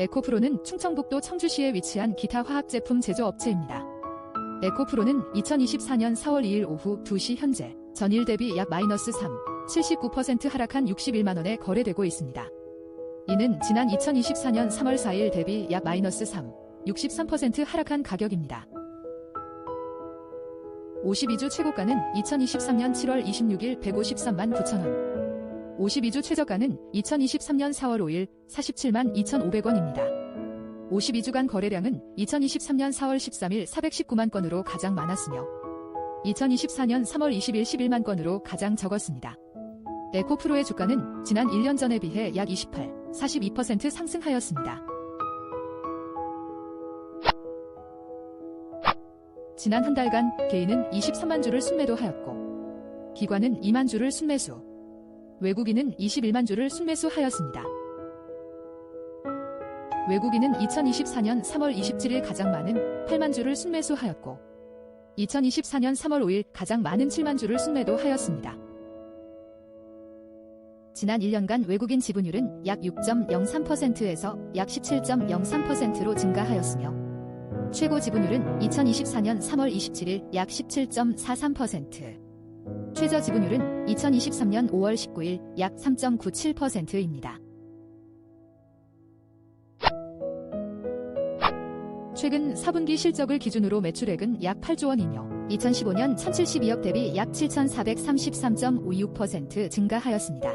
에코프로는 충청북도 청주시에 위치한 기타 화학 제품 제조업체입니다. 에코프로는 2024년 4월 2일 오후 2시 현재 전일 대비 약 마이너스 3, 79% 하락한 61만원에 거래되고 있습니다. 이는 지난 2024년 3월 4일 대비 약 마이너스 3, 63% 하락한 가격입니다. 52주 최고가는 2023년 7월 26일 153만 9천원. 52주 최저가는 2023년 4월 5일 47만 2,500원입니다. 52주간 거래량은 2023년 4월 13일 419만 건으로 가장 많았으며 2024년 3월 20일 11만 건으로 가장 적었습니다. 에코프로의 주가는 지난 1년 전에 비해 약 28, 42% 상승하였습니다. 지난 한 달간 개인은 23만 주를 순매도하였고 기관은 2만 주를 순매수, 외국인은 21만 주를 순매수하였습니다. 외국인은 2024년 3월 27일 가장 많은 8만 주를 순매수하였고 2024년 3월 5일 가장 많은 7만 주를 순매도하였습니다. 지난 1년간 외국인 지분율은 약 6.03%에서 약 17.03%로 증가하였으며 최고 지분율은 2024년 3월 27일 약 17.43%, 최저 지분율은 2023년 5월 19일 약 3.97%입니다. 최근 4분기 실적을 기준으로 매출액은 약 8조 원이며 2015년 1072억 대비 약 7433.56% 증가하였습니다.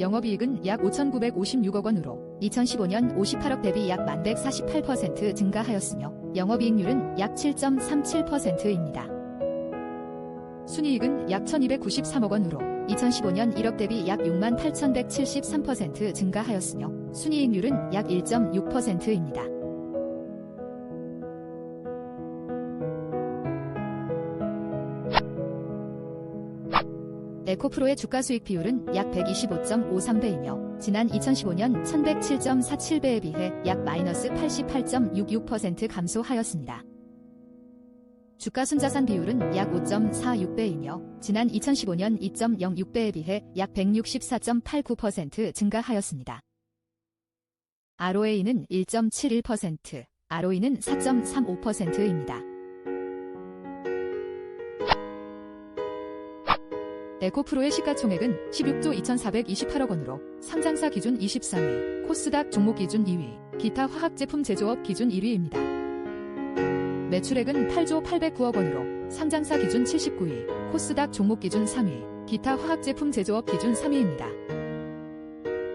영업이익은 약 5,956억 원으로 2015년 58억 대비 약 1148% 증가하였으며 영업이익률은 약 7.37%입니다. 순이익은 약 1,293억 원으로 2015년 1억 대비 약 6만 8,173% 증가하였으며 순이익률은 약 1.6%입니다. 에코프로의 주가 수익 비율은 약 125.53배이며 지난 2015년 1107.47배에 비해 약 마이너스 88.66% 감소하였습니다. 주가 순자산 비율은 약 5.46배이며 지난 2015년 2.06배에 비해 약 164.89% 증가하였습니다. ROA는 1.71%, ROE는 4.35%입니다. 에코프로의 시가총액은 16조 2,428억 원으로 상장사 기준 23위, 코스닥 종목 기준 2위, 기타 화학제품 제조업 기준 1위입니다. 매출액은 8조 809억 원으로 상장사 기준 79위, 코스닥 종목 기준 3위, 기타 화학제품 제조업 기준 3위입니다.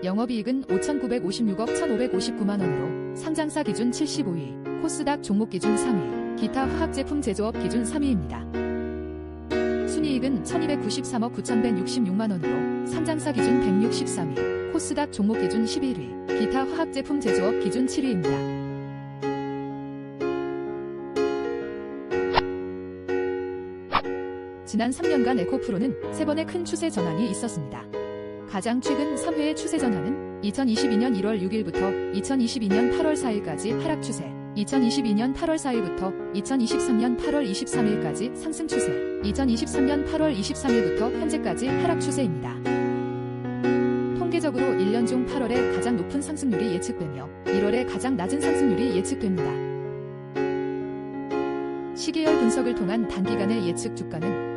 영업이익은 5,956억 1,559만 원으로 상장사 기준 75위, 코스닥 종목 기준 3위, 기타 화학제품 제조업 기준 3위입니다. 순이익은 1293억 9166만 원으로 상장사 기준 163위, 코스닥 종목 기준 11위, 기타 화학제품 제조업 기준 7위입니다. 지난 3년간 에코프로는 3번의 큰 추세 전환이 있었습니다. 가장 최근 3회의 추세 전환은 2022년 1월 6일부터 2022년 8월 4일까지 하락 추세, 2022년 8월 4일부터 2023년 8월 23일까지 상승 추세, 2023년 8월 23일부터 현재까지 하락 추세입니다. 통계적으로 1년 중 8월에 가장 높은 상승률이 예측되며 1월에 가장 낮은 상승률이 예측됩니다. 시계열 분석을 통한 단기간의 예측 주가는